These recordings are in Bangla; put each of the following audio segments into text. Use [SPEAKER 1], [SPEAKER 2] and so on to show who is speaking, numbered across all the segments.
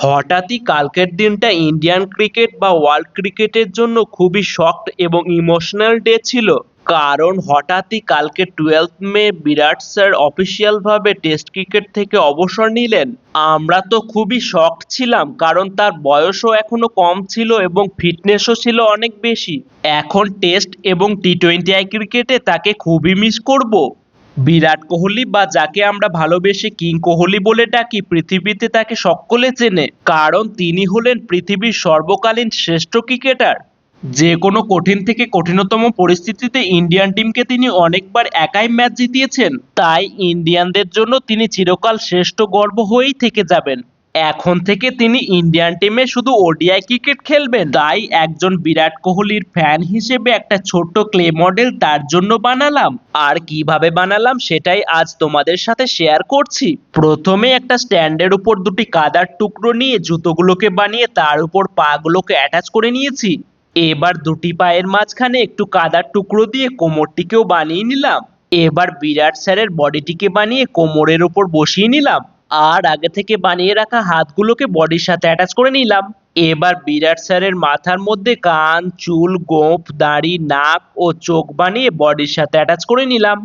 [SPEAKER 1] হঠাৎই কালকের দিনটা ইন্ডিয়ান ক্রিকেট বা ওয়ার্ল্ড ক্রিকেটের জন্য খুবই শক্ট এবং ইমোশনাল ডে ছিল। কারণ হঠাৎই কালকে twelve May Virat sir official ভাবে টেস্ট ক্রিকেট থেকে অবসর নিলেন। আমরা তো খুবই শক্ট ছিলাম, কারণ তার বয়সও এখনও কম ছিল এবং ফিটনেসও ছিল অনেক বেশি। এখন টেস্ট এবং টি টোয়েন্টি আই ক্রিকেটে তাকে খুবই মিস করব। বিরাট কোহলি বা যাকে আমরা ভালোবেসে কিং কোহলি বলে ডাকি, পৃথিবীতে তাকে সকলে চেনে, কারণ তিনি হলেন পৃথিবীর সর্বকালীন শ্রেষ্ঠ ক্রিকেটার। যে কোনো কঠিন থেকে কঠিনতম পরিস্থিতিতে ইন্ডিয়ান টিমকে তিনি অনেকবার একাই ম্যাচ জিতিয়েছেন, তাই ইন্ডিয়ানদের জন্য তিনি চিরকাল শ্রেষ্ঠ গর্ব হয়েই থেকে যাবেন। এখন থেকে তিনি ইন্ডিয়ান টিমে শুধু ওডিআই ক্রিকেট খেলবেন। তাই একজন বিরাট কোহলির ফ্যান হিসেবে একটা ছোট্ট ক্লে মডেল তার জন্য বানালাম। আর কীভাবে বানালাম সেটাই আজ তোমাদের সাথে শেয়ার করছি। প্রথমে একটা স্ট্যান্ডের উপর দুটি কাদার টুকরো নিয়ে জুতোগুলোকে বানিয়ে তার উপর পাগুলোকে অ্যাটাচ করে নিয়েছি। এবার দুটি পায়ের মাঝখানে একটু কাদার টুকরো দিয়ে কোমরটিকেও বানিয়ে নিলাম। এবার বিরাট স্যারের বডিটিকে বানিয়ে কোমরের উপর বসিয়ে নিলাম। আর আগে থেকে বানিয়ে রাখা হাতগুলোকে বডির সাথে অ্যাটাচ করে নিলাম। এবার বিরাট স্যারের মাথার মধ্যে কান, চুল, গোঁফ, দাড়ি, নাক ও চোখ বানিয়ে বডির সাথে অ্যাটাচ করে নিলাম।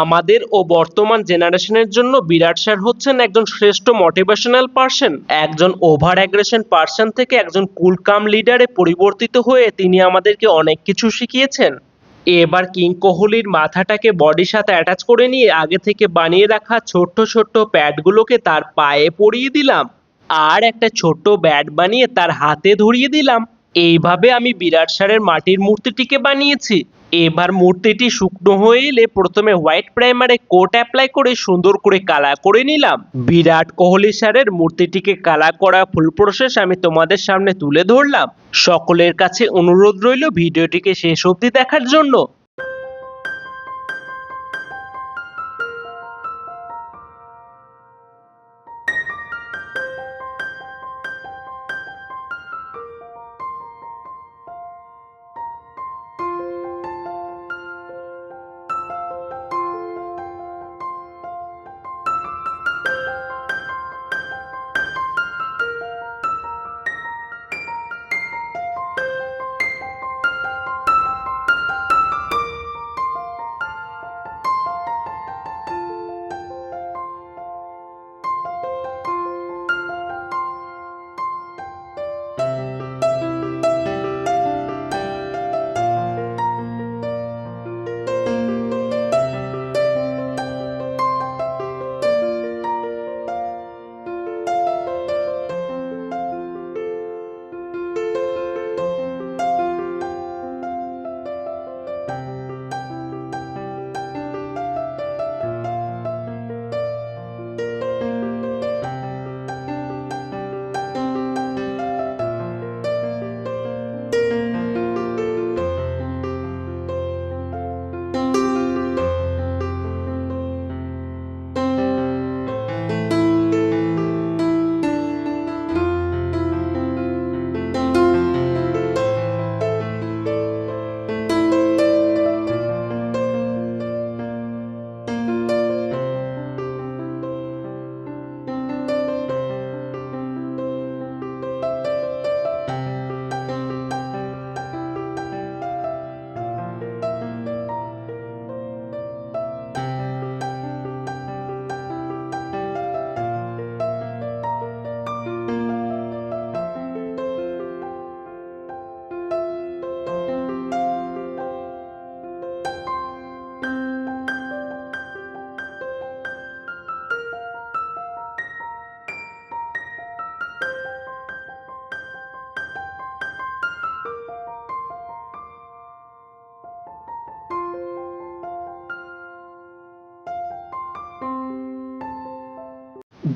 [SPEAKER 1] আমাদের ও বর্তমান জেনারেশনের জন্য বিরাট স্যার হচ্ছেন একজন শ্রেষ্ঠ মোটিভেশনাল পার্সন একজন ওভার অ্যাগ্রেশন পার্সন থেকে একজন কুলকাম লিডারে পরিবর্তিত হয়ে তিনি আমাদেরকে অনেক কিছু শিখিয়েছেন। এবার কিং কোহলির মাথাটাকে বডির সাথে অ্যাটাচ করে নিয়ে আগে থেকে বানিয়ে রাখা ছোট্ট ছোট্ট প্যাডগুলোকে তার পায়ে পরিয়ে দিলাম। আর একটা ছোট্ট ব্যাট বানিয়ে তার হাতে ধরিয়ে দিলাম। এইভাবে আমি বিরাট সারের মাটির মূর্তিটিকে বানিয়েছি। এবার মূর্তিটি শুকনো হয়ে এলে প্রথমে হোয়াইট প্রাইমারে কোট অ্যাপ্লাই করে সুন্দর করে কালা করে নিলাম। বিরাট কোহলি স্যারের মূর্তিটিকে কালা করা ফুল প্রসেস আমি তোমাদের সামনে তুলে ধরলাম। সকলের কাছে অনুরোধ রইল ভিডিওটিকে শেষ অবধি দেখার জন্য।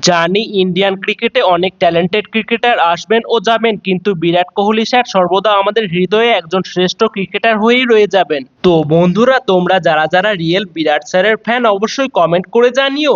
[SPEAKER 1] জানি ইন্ডিয়ান ক্রিকেটে অনেক ট্যালেন্টেড ক্রিকেটার আসবেন ও যাবেন, কিন্তু বিরাট কোহলি স্যার সর্বদা আমাদের হৃদয়ে একজন শ্রেষ্ঠ ক্রিকেটার হয়েই রয়ে যাবেন। তো বন্ধুরা, তোমরা যারা যারা রিয়েল বিরাট স্যারের ফ্যান অবশ্যই কমেন্ট করে জানিও।